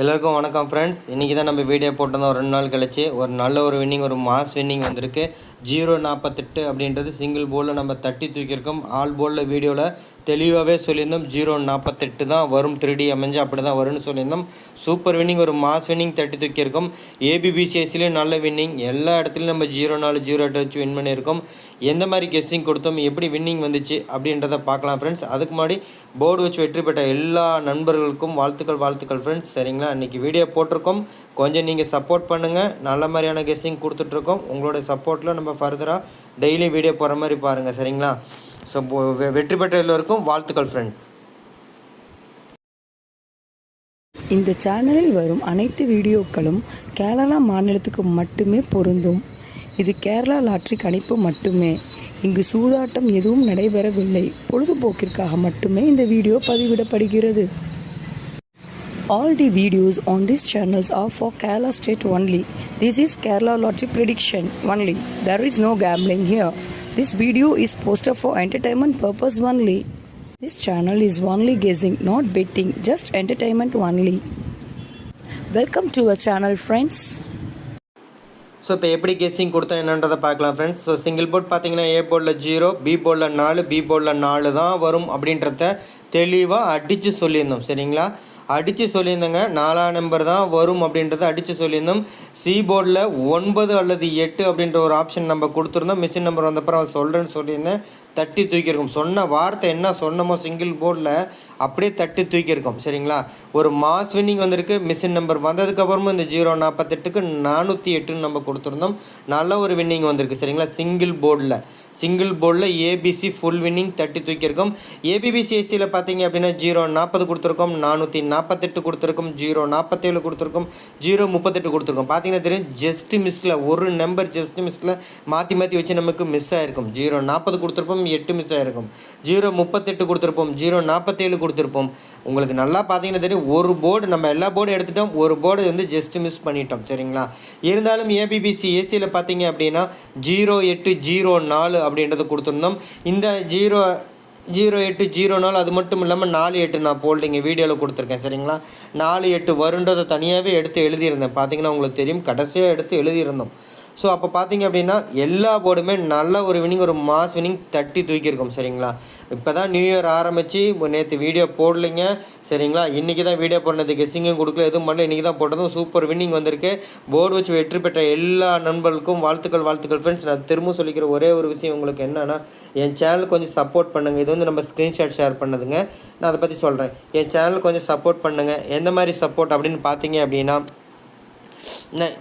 எல்லாருக்கும் வணக்கம் ஃப்ரெண்ட்ஸ் இன்றைக்கி தான் நம்ம வீடியோ போட்டிருந்தோம். ஒரு ரெண்டு நாள் கழிச்சு. ஒரு நல்ல ஒரு வின்னிங் ஒரு மாஸ் வின்னிங் வந்திருக்கு. ஜீரோ நாற்பத்தெட்டு அப்படின்றது சிங்கிள் போலில் நம்ம தட்டி தூக்கியிருக்கோம். ஆல் போலில் வீடியோவில் தெளிவாகவே சொல்லியிருந்தோம். ஜீரோ நாற்பத்தெட்டு தான் வரும். த்ரீடி அமைஞ்சு அப்படி தான் வரும்னு சொல்லியிருந்தோம். சூப்பர் வின்னிங் ஒரு மாஸ் வின்னிங் தட்டி தூக்கியிருக்கோம். ஏபிபிசிஎஸ்லேயும் நல்ல வின்னிங் எல்லா இடத்துலையும் நம்ம ஜீரோ நாலு ஜீரோ எட்டு வச்சு வின் பண்ணியிருக்கோம். எந்த மாதிரி கெஸ்ஸிங் கொடுத்தோம்? எப்படி வின்னிங் வந்துச்சு? அப்படின்றத பார்க்கலாம் ஃப்ரெண்ட்ஸ் அதுக்கு முன்னாடி போர்டு வச்சு வெற்றி பெற்ற எல்லா நண்பர்களுக்கும் வாழ்த்துக்கள் வாழ்த்துக்கள் ஃப்ரெண்ட்ஸ் சரிங்களா? இன்றைக்கி வீடியோ போட்டிருக்கோம். கொஞ்சம் நீங்கள் சப்போர்ட் பண்ணுங்கள் நல்ல மாதிரியான கெஸ்ஸிங் கொடுத்துட்ருக்கோம். உங்களோட சப்போர்ட்டில் நம்ம ஃபர்தராக டெய்லி வீடியோ போகிற மாதிரி பாருங்கள் சரிங்களா? ஸோ வெற்றி பெற்ற எல்லோருக்கும் வாழ்த்துக்கள் ஃப்ரெண்ட்ஸ் இந்த சேனலில் வரும் அனைத்து வீடியோக்களும் கேரளா மாநிலத்துக்கு மட்டுமே பொருந்தும். இது கேரளா லாட்ரி கணிப்பு மட்டுமே. இங்கு சூதாட்டம் எதுவும் நடைபெறவில்லை. பொழுதுபோக்கிற்காக மட்டுமே இந்த வீடியோ பதிவிடப்படுகிறது. All the videos on these channels are for Kerala state only. This is Kerala lottery prediction only. There is no gambling here. This video is posted for entertainment purpose only. This channel is only guessing, not betting, just entertainment only. Welcome to our channel, friends. So இப்போ எப்படி guessing கொடுத்தோம் என்னன்றதை பார்க்கலாம் friends so single board பார்த்தீங்கன்னா ஏ போர்டில் zero B போர்டில் நாலு B போர்டில் நாலு தான் வரும் அப்படின்றத தெளிவாக அடித்து சொல்லியிருந்தோம் சரிங்களா அடித்து சொல்லியிருந்தேங்க. நாலாம் நம்பர் தான் வரும் அப்படின்றத அடித்து சொல்லியிருந்தோம். சி போர்டில் ஒன்பது அல்லது எட்டு அப்படின்ற ஒரு ஆப்ஷன் நம்ம கொடுத்துருந்தோம். மிஷின் நம்பர் வந்தப்பறம் அவன் சொல்கிறேன்னு சொல்லியிருந்தேன். தட்டி தூக்கியிருக்கோம். சொன்ன வார்த்தை என்ன சொன்னமோ சிங்கிள் போர்டில் அப்படியே தட்டி தூக்கியிருக்கோம். சரிங்களா? ஒரு மாஸ் வின்னிங் வந்திருக்கு. மிஷின் நம்பர் வந்ததுக்கப்புறமும் இந்த ஜீரோ நாற்பத்தெட்டுக்கு நானூற்றி எட்டுன்னு நம்ம கொடுத்துருந்தோம். நல்ல ஒரு வின்னிங் வந்திருக்கு. சரிங்களா? சிங்கிள் போர்டில் சிங்கிள் போர்டில் ஏபிசி ஃபுல் வின்னிங் தட்டி தூக்கியிருக்கோம். ஏபிபிசிஎஸ்சியில் பார்த்தீங்க அப்படின்னா ஜீரோ நாற்பது கொடுத்துருக்கோம் நானூற்றி நாற்பத்தெட்டு கொடுத்துருக்கோம் ஜீரோ நாற்பத்தேழு கொடுத்துருக்கோம் ஜீரோ முப்பத்தெட்டு கொடுத்துருக்கோம். பார்த்தீங்கன்னா தெரியும் ஜஸ்ட் மிஸ்ஸில் ஒரு நம்பர் ஜஸ்ட் மிஸ்ஸில் மாற்றி மாற்றி வச்சு நமக்கு மிஸ் ஆகிருக்கும் ஜீரோ நாற்பது கொடுத்துருப்போம் எட்டு மிஸ் ஆகிருக்கும் ஜீரோ முப்பத்தெட்டு கொடுத்துருப்போம் ஜீரோ நாற்பத்தேழு கொடுத்துருப்போம். உங்களுக்கு நல்லா பார்த்தீங்கன்னா தெரியும் ஒரு போர்டு நம்ம எல்லா போர்டும் எடுத்துட்டோம் ஒரு போர்டு வந்து ஜஸ்ட் மிஸ் பண்ணிட்டோம் சரிங்களா? இருந்தாலும் ஏபிபிசி ஏசியில் பார்த்தீங்க அப்படின்னா ஜீரோ எட்டு ஜீரோ நாலு அப்படின்றத கொடுத்துருந்தோம். இந்த ஜீரோ ஜீரோ எட்டு ஜீரோ நாலு அது மட்டும் இல்லாமல் நாலு எட்டு நான் போல்டிங்க வீடியோவில் கொடுத்துருக்கேன் சரிங்களா? நாலு எட்டு வருன்றதை தனியாகவே எடுத்து எழுதியிருந்தேன். பார்த்தீங்கன்னா உங்களுக்கு தெரியும் கடைசியாக எடுத்து எழுதியிருந்தோம். ஸோ அப்போ பார்த்தீங்க அப்படின்னா எல்லா போர்டுமே நல்ல ஒரு வினிங் ஒரு மாஸ் வினிங் தட்டி தூக்கியிருக்கோம் சரிங்களா? இப்போ தான் நியூ இயர் ஆரம்பித்து நேற்று வீடியோ போடலைங்க சரிங்களா? இன்றைக்கி தான் வீடியோ போடுறது கெஸ்ஸிங்கும் கொடுக்கல எதுவும் பண்ணல. இன்றைக்கி தான் போட்டதும் சூப்பர் வின்னிங் வந்திருக்கு. போர்டு வச்சு வெற்றி பெற்ற எல்லா நண்பர்களுக்கும் வாழ்த்துக்கள் வாழ்த்துக்கள். ஃப்ரெண்ட்ஸ் நான் திரும்ப சொல்லிக்கிற ஒரே ஒரு விஷயம் உங்களுக்கு என்னென்னா என் சேனல் கொஞ்சம் சப்போர்ட் பண்ணுங்கள் இது வந்து நம்ம ஸ்க்ரீன்ஷாட் ஷேர் பண்ணதுங்க. நான் அதை பற்றி சொல்கிறேன் என் சேனல் கொஞ்சம் சப்போர்ட் பண்ணுங்கள் எந்த மாதிரி சப்போர்ட் அப்படின்னு பார்த்தீங்க அப்படின்னா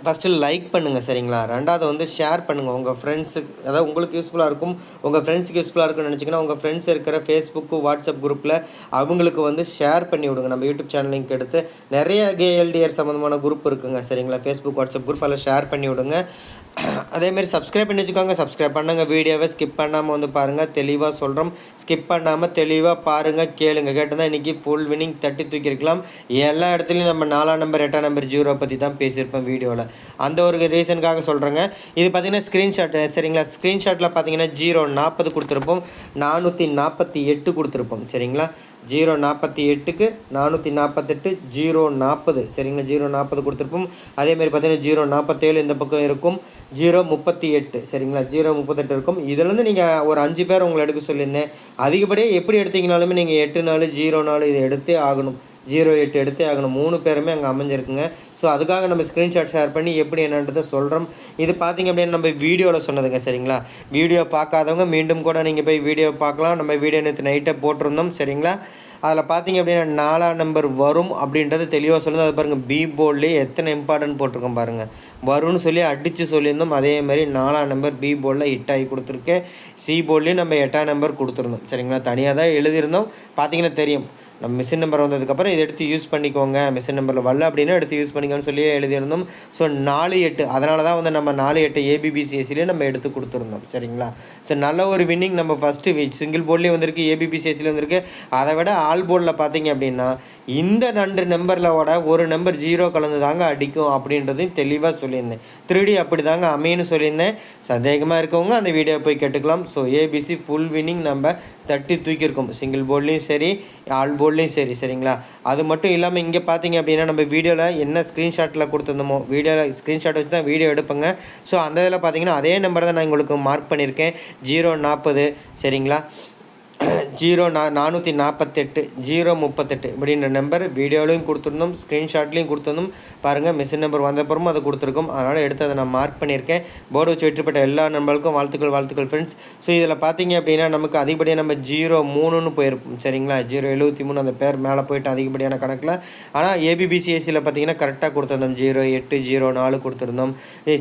ஃபஸ்ட்டு லைக் பண்ணுங்கள் சரிங்களா? ரெண்டாவது வந்து ஷேர் பண்ணுங்கள் உங்கள் ஃப்ரெண்ட்ஸுக்கு அதாவது உங்களுக்கு யூஸ்ஃபுல்லாக இருக்கும். உங்கள் ஃப்ரெண்ட்ஸுக்கு யூஸ்ஃபுல்லாக இருக்கும்னு நினச்சிங்கன்னா உங்கள் ஃப்ரெண்ட்ஸ் இருக்கிற ஃபேஸ்புக்கு வாட்ஸ்அப் குரூப்பில் அவங்களுக்கு வந்து ஷேர் பண்ணி விடுங்க. நம்ம யூடியூப் சேனல் லிங்க் எடுத்து நிறைய கேஎல்டிஆர் சம்மந்தமான குரூப் இருக்குங்க சரிங்களா? ஃபேஸ்புக் வாட்ஸ்அப் குரூப் அதில் ஷேர் பண்ணி விடுங்க. அதேமாரி சப்ஸ்கிரைப் பண்ணி வச்சுக்கோங்க. சப்ஸ்கிரைப் பண்ணுங்க. வீடியோவை ஸ்கிப் பண்ணாமல் வந்து பாருங்கள் தெளிவாக சொல்கிறோம் ஸ்கிப் பண்ணாமல் தெளிவாக பாருங்கள் கேளுங்க. கேட்டு தான் இன்றைக்கி ஃபுல் வினிங் தட்டி தூக்கியிருக்கலாம். எல்லா இடத்துலையும் நம்ம நாலாம் நம்பர் எட்டாம் நம்பர் ஜீரோ பற்றி தான் பேசியிருப்போம். வீடியோவில். அந்த ஒரு ரீசனுக்காக சொல்கிறேங்க இது பார்த்தீங்கன்னா ஸ்க்ரீன்ஷாட் சரிங்களா? ஸ்க்ரீன்ஷாட்டில் பார்த்தீங்கன்னா ஜீரோ நாற்பது கொடுத்துருப்போம். நானூற்றி நாற்பத்தி எட்டு கொடுத்துருப்போம். சரிங்களா? ஜீரோ நாற்பத்தி எட்டுக்கு நானூற்றி நாற்பத்தெட்டு ஜீரோ நாற்பது. சரிங்களா? ஜீரோ நாற்பது கொடுத்துருப்போம். அதேமாதிரி பார்த்தீங்கன்னா ஜீரோ நாற்பத்தேழு இந்த பக்கம் இருக்கும். ஜீரோ முப்பத்தி எட்டு. சரிங்களா? ஜீரோ முப்பத்தெட்டு இருக்கும். இதுலேருந்து நீங்கள் ஒரு அஞ்சு பேர் உங்களை எடுக்க சொல்லியிருந்தேன். அதிகப்படியாக எப்படி எடுத்தீங்கனாலுமே நீங்கள் எட்டு நாலு ஜீரோ நாலு இதை எடுத்தே ஆகணும். ஜீரோ எட்டு எடுத்தே ஆகணும். மூணு பேருமே அங்கே அமைஞ்சிருக்குங்க. ஸோ அதுக்காக நம்ம ஸ்க்ரீன்ஷாட் ஷேர் பண்ணி எப்படி என்னன்றதை சொல்கிறோம் இது பார்த்திங்க அப்படின்னா நம்ம வீடியோவில் சொன்னதுங்க சரிங்களா? வீடியோ பார்க்காதவங்க மீண்டும் கூட நீங்கள் போய் வீடியோ பார்க்கலாம் நம்ம வீடியோ நேற்று நைட்டே போட்டிருந்தோம் சரிங்களா? அதில் பார்த்தீங்க அப்படின்னா நாலாம் நம்பர் வரும் அப்படின்றத தெளிவாக சொல்லுது. அது பாருங்கள் பி போர்ட்லேயே எத்தனை இம்பார்ட்டன்ட் போட்டிருக்கோம் பாருங்கள் வரும்னு சொல்லி அடித்து சொல்லியிருந்தோம். அதே மாதிரி நாலாம் நம்பர் பி போர்டில் ஹிட் ஆகி கொடுத்துருக்கேன் சி போர்ட்லேயும் நம்ம எட்டாம் நம்பர் கொடுத்துருந்தோம் சரிங்களா? தனியாக தான் எழுதியிருந்தோம். பார்த்தீங்கன்னா தெரியும். நம்ம மிஷின் நம்பர் வந்ததுக்கப்புறம் இதை எடுத்து யூஸ் பண்ணிக்கோங்க. மிஷின் நம்பரில் வரல அப்படின்னா எடுத்து யூஸ் பண்ணிக்கோன்னு சொல்லி எழுதியிருந்தோம். ஸோ நாலு எட்டு. அதனால தான் வந்து நம்ம நாலு எட்டு ஏபிபிசிஎஸ்சிலே நம்ம எடுத்து கொடுத்துருந்தோம். சரிங்களா? ஸோ நல்ல ஒரு வின்னிங் நம்ம ஃபஸ்ட்டு சிங்கிள் போர்ட்லேயும் வந்திருக்கு ஏபிபிசிஎஸ்சியில் வந்திருக்கு. அதை விட ஆல் போர்டில் பார்த்தீங்க அப்படின்னா இந்த ரெண்டு நம்பரில் ஒரு நம்பர் ஜீரோ கலந்து தாங்க அடிக்கும் அப்படின்றதையும் தெளிவாக சொல்லியிருந்தேன். த்ரீடி அப்படி தாங்க அமைன்னு சொல்லியிருந்தேன். சந்தேகமாக இருக்கவங்க அந்த வீடியோ போய் கேட்டுக்கலாம். ஸோ ஏபிசி ஃபுல் வின்னிங் நம்ம தட்டி தூக்கியிருக்கும். சிங்கிள் போர்ட்லேயும் சரி ஆல் போர்ட்லேயும் சரி சரிங்களா? அது மட்டும் இல்லாமல் இங்கே பார்த்தீங்க அப்படின்னா நம்ம வீடியோவில் என்ன ஸ்க்ரீன்ஷாட்டில் கொடுத்துருந்தோமோ வீடியோவில் ஸ்க்ரீன்ஷாட் வச்சு தான் வீடியோ எடுப்பேங்க. ஸோ அந்த இதில் பார்த்தீங்கன்னா அதே நம்பர் தான் நான் உங்களுக்கு மார்க் பண்ணியிருக்கேன். ஜீரோ நாற்பது சரிங்களா? ஜீரோ நா நானூற்றி நாற்பத்தெட்டு ஜீரோ முப்பத்தெட்டு இப்படின்ற நம்பர் வீடியோலையும் கொடுத்துருந்தோம் ஸ்க்ரீன்ஷாட்லேயும் கொடுத்துருந்தோம். பாருங்கள் மிஷின் நம்பர் வந்தப்புறமும் அதை கொடுத்துருக்கோம். அதனால் எடுத்து அதை நான் மார்க் பண்ணியிருக்கேன். போர்டு வச்சு வெற்றிப்பட்ட எல்லா நம்பருக்கும் வாழ்த்துக்கள் வாழ்த்துக்கள் ஃப்ரெண்ட்ஸ் ஸோ இதில் பார்த்தீங்க அப்படின்னா நமக்கு அதிகப்படியாக நம்ம ஜீரோ மூணுன்னு போயிருப்போம் சரிங்களா? ஜீரோ எழுபத்தி மூணு அந்த பேர் மேலே போயிட்டு அதிகப்படியான கணக்கில். ஆனால் ஏபிபிசிஎஸ்சியில் பார்த்தீங்கன்னா கரெக்டாக கொடுத்துருந்தோம். ஜீரோ எட்டு ஜீரோ நாலு கொடுத்துருந்தோம்.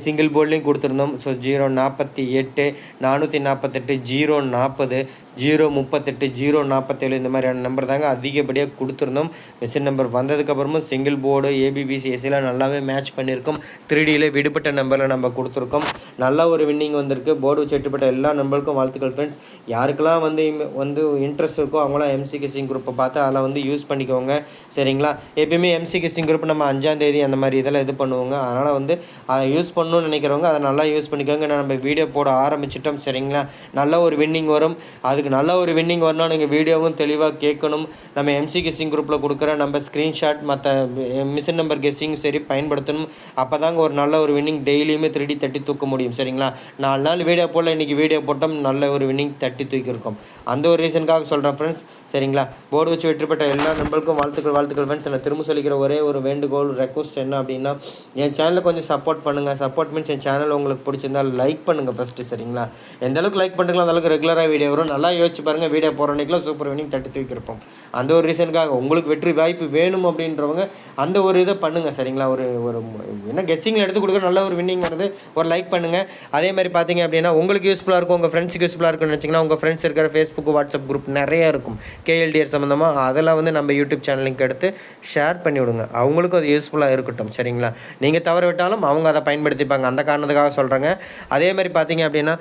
சிங்கிள் போர்ட்லேயும் கொடுத்துருந்தோம். ஸோ ஜீரோ நாற்பத்தி எட்டு நானூற்றி நாற்பத்தெட்டு ஜீரோ நாற்பது ஜீரோ முப்பத்தெட்டு ஜீரோ நாற்பத்தேழு இந்த மாதிரியான நம்பர் தாங்க அதிகப்படியாக கொடுத்துருந்தோம். மிஷின் நம்பர் வந்ததுக்கப்புறமும் சிங்கிள் போர்டு ஏபிபிசி ஏபிபிசிஎஸ்சியில் நல்லாவே மேட்ச் பண்ணியிருக்கோம். த்ரீடியில் விடுபட்ட நம்பரில் நம்ம கொடுத்துருக்கோம். நல்ல ஒரு வின்னிங் வந்திருக்கு. போர்டு வச்சு எட்டுப்பட்ட எல்லா நம்பருக்கும் வாழ்த்துக்கள் ஃப்ரெண்ட்ஸ் யாருக்கெல்லாம் வந்து வந்து இன்ட்ரெஸ்ட் இருக்கோ அவங்களாம் எம்சி கிசிங் குரூப்பை பார்த்து அதில் வந்து யூஸ் பண்ணிக்கோங்க. சரிங்களா? எப்பயுமே எம்சி கிசிங் குரூப் நம்ம அஞ்சாம் தேதி அந்த மாதிரி இதெல்லாம் இது பண்ணுவோங்க. அதனால் வந்து அதை யூஸ் பண்ணணும்னு நினைக்கிறவங்க அதை நல்லா யூஸ் பண்ணிக்கோங்க. நம்ம வீடியோ போட ஆரம்பிச்சிட்டோம். சரிங்களா? நல்ல ஒரு வின்னிங் வரும். அதுக்கு நல்ல ஒரு வின்னிங் வரும். வரணும் நீங்கள் வீடியோவும் தெளிவாக கேட்கணும். நம்ம எம்சி கெஸ்ஸிங் குரூப்பில் கொடுக்குற நம்ம ஸ்க்ரீன்ஷாட் மற்ற மிஷின் நம்பர் கெஸ்ஸிங் சரி பயன்படுத்தணும். அப்போ தாங்க ஒரு நல்ல ஒரு வின்னிங் டெய்லியுமே திருடி தட்டி தூக்க முடியும் சரிங்களா? நாலு நாள் வீடியோ போடல இன்றைக்கி வீடியோ போட்டோம் நல்ல ஒரு வின்னிங் தட்டி தூக்கியிருக்கோம். அந்த ஒரு ரீசனுக்காக சொல்கிறேன் ஃப்ரெண்ட்ஸ் சரிங்களா? போர்டு வச்சு வெற்றி பெற்ற எல்லா நம்பருக்கும் வாழ்த்துக்கள் வாழ்த்துக்கள் ஃப்ரெண்ட்ஸ் நான் திரும்ப சொல்லிக்கிற ஒரே ஒரு வேண்டுகோள் ரெக்வஸ்ட் என்ன அப்படின்னா என் சேனலை கொஞ்சம் சப்போர்ட் பண்ணுங்கள் சப்போர்ட் மீன்ஸ் என் சேனல் உங்களுக்கு பிடிச்சிருந்தா லைக் பண்ணுங்கள் ஃபஸ்ட்டு சரிங்களா? எந்த அளவுக்கு லைக் பண்ணுறீங்களோ அந்த அளவுக்கு ரெகுலராக வீடியோ வரும். நல்லா யோசிச்சு பாருங்கள் வீடியோ போகிற அன்றைக்கெலாம் சூப்பர் வினிங் தட்டி தூக்கியிருப்போம் அந்த ஒரு ரீசனுக்காக உங்களுக்கு வெற்றி வாய்ப்பு வேணும் அப்படின்றவங்க அந்த ஒரு இதை பண்ணுங்கள் சரிங்களா? ஒரு ஒரு என்ன கெஸ்ஸிங்கில் எடுத்து கொடுக்குற நல்ல ஒரு வின்னிங் வருது ஒரு லைக் பண்ணுங்கள் அதே மாதிரி பார்த்தீங்க அப்படின்னா உங்களுக்கு யூஸ்ஃபுல்லாக இருக்கும் உங்கள் ஃப்ரெண்ட்ஸுக்கு யூஸ்ஃபுல்லாக இருக்கும்னு நினச்சிங்கன்னா உங்கள் ஃப்ரெண்ட்ஸ் இருக்கிற ஃபேஸ்புக் வாட்ஸ்அப் குரூப் நிறையா இருக்கும். கேஎல்டிஆர் சம்மந்தமாக அதெல்லாம் வந்து நம்ம யூடியூப் சேனல் லிங்க் எடுத்து ஷேர் பண்ணி விடுங்க. அவங்களுக்கும் அது யூஸ்ஃபுல்லாக இருக்கட்டும் சரிங்களா? நீங்கள் தவற விட்டாலும் அவங்க அதை பயன்படுத்திப்பாங்க. அந்த காரணத்துக்காக சொல்கிறேங்க அதே மாதிரி பார்த்தீங்க அப்படின்னா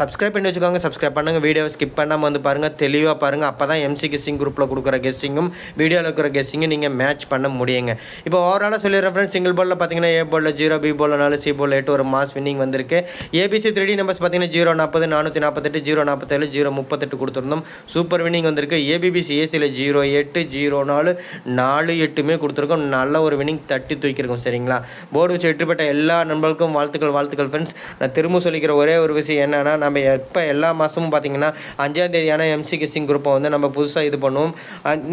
சப்ஸ்கிரைப் பண்ணி வச்சுக்கோங்க சப்ஸ்கிரைப் பண்ணுங்கள் வீடியோவை ஸ்கிப் பண்ணாமல் வந்து பாருங்கள் தெளிவாக பாருங்கள் அப்போ தான் எம்சி கெஸ்ஸிங் குரூப்பில் கொடுக்குற கெஸ்ஸிங்கும் வீடியோவில் இருக்கிற கெஸ்ஸிங்கும் நீங்கள் மேட்ச் பண்ண முடியுங்க. இப்போ ஓவராலாக சொல்லிடுற ஃப்ரெண்ட்ஸ் சிங்கிள் பாலில் பார்த்தீங்கன்னா ஏ பாலில் ஜீரோ பி பாலில் நாலு சி பால் எட்டு ஒரு மாஸ் வின்னிங் வந்திருக்கு. ஏபிசி த்ரீ நம்பர்ஸ் பார்த்தீங்கன்னா ஜீரோ நாற்பது நானூற்றி நாற்பத்தெட்டு ஜீரோ நாற்பத்தேழு ஜீரோ முப்பத்தெட்டு கொடுத்துருந்தோம். சூப்பர் வின்னிங் வந்திருக்கு. ஏபிபிசி ஏசியில் ஜீரோ எட்டு ஜீரோ நாலு நாலு எட்டுமே கொடுத்துருக்கோம். நல்ல ஒரு வின்னிங் தட்டி தூக்கியிருக்கோம் சரிங்களா? போர்டு வச்சு வெற்றிப்பட்ட எல்லா நண்பர்களுக்கும் வாழ்த்துக்கள் வாழ்த்துக்கள் ஃப்ரெண்ட்ஸ் நான் திரும்ப சொல்லிக்கிற ஒரே ஒரு விஷயம் என்னென்னா நம்ம எப்போ எல்லா மாதமும் பார்த்தீங்கன்னா அஞ்சாம் தேதியான எம்சி கிசிங் குரூப்பை வந்து நம்ம புதுசாக இது பண்ணுவோம்.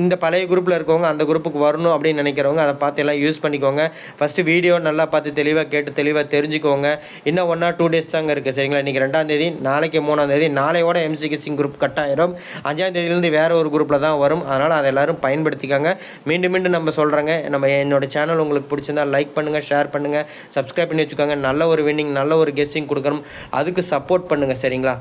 இந்த பழைய குரூப்பில் இருக்கவங்க அந்த குரூப்புக்கு வரணும் அப்படின்னு நினைக்கிறவங்க அதை பார்த்து எல்லாம் யூஸ் பண்ணிக்கோங்க. ஃபஸ்ட்டு வீடியோ நல்லா பார்த்து தெளிவாக கேட்டு தெளிவாக தெரிஞ்சுக்கோங்க. இன்னும் ஒன் ஆர் டூ டேஸ் தாங்க இருக்குது சரிங்களா? இன்றைக்கி ரெண்டாம் தேதி நாளைக்கு மூணாம் தேதி நாளையோட எம்சி குரூப் கட் ஆயிரும். அஞ்சாம் தேதியிலேருந்து வேறு ஒரு குரூப்பில் தான் வரும். அதனால் அதை எல்லோரும் பயன்படுத்திக்காங்க. மீண்டும் மீண்டும் நம்ம சொல்கிறேங்க நம்ம என்னோட சேனல் உங்களுக்கு பிடிச்சிருந்தா லைக் பண்ணுங்கள் ஷேர் பண்ணுங்கள் சப்ஸ்கிரைப் பண்ணி வச்சுக்கோங்க. நல்ல ஒரு வின்னிங் நல்ல ஒரு கெஸ்ஸிங் கொடுக்குறோம் அதுக்கு சப்போர்ட் பண்ணுங்கள் சரிங்களா?